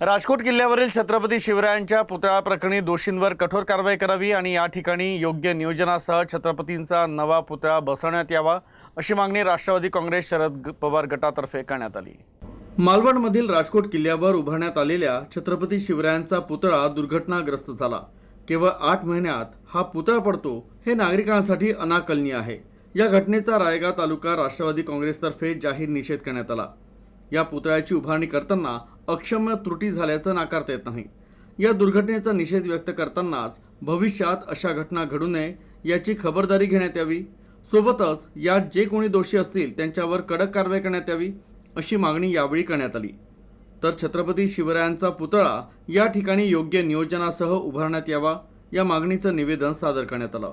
राजकोट किल्ल्यावरील छत्रपती शिवरायांच्या पुतळा प्रकरणी दोषींवर कठोर कारवाई करावी आणि या ठिकाणी योग्य नियोजनासह छत्रपतींचा नवा पुतळा बसवण्यात यावा अशी मागणी राष्ट्रवादी काँग्रेस शरद पवार गटातर्फे करण्यात आली. मालवणमधील राजकोट किल्ल्यावर उभारण्यात आलेल्या छत्रपती शिवरायांचा पुतळा दुर्घटनाग्रस्त झाला. केवळ आठ महिन्यात हा पुतळा पडतो हे नागरिकांसाठी अनाकलनीय आहे. या घटनेचा रायगा तालुका राष्ट्रवादी काँग्रेसतर्फे जाहीर निषेध करण्यात आला. या पुतळ्याची उभारणी करताना अक्षम्य त्रुटी झाल्याचं नाकारता येत नाही. या दुर्घटनेचा निषेध व्यक्त करतानाच भविष्यात अशा घटना घडू नये याची खबरदारी घेण्यात यावी. सोबतच यात जे कोणी दोषी असतील त्यांच्यावर कडक कारवाई करण्यात यावी अशी मागणी यावेळी करण्यात आली. तर छत्रपती शिवरायांचा पुतळा या ठिकाणी योग्य नियोजनासह उभारण्यात यावा या मागणीचं निवेदन सादर करण्यात आलं.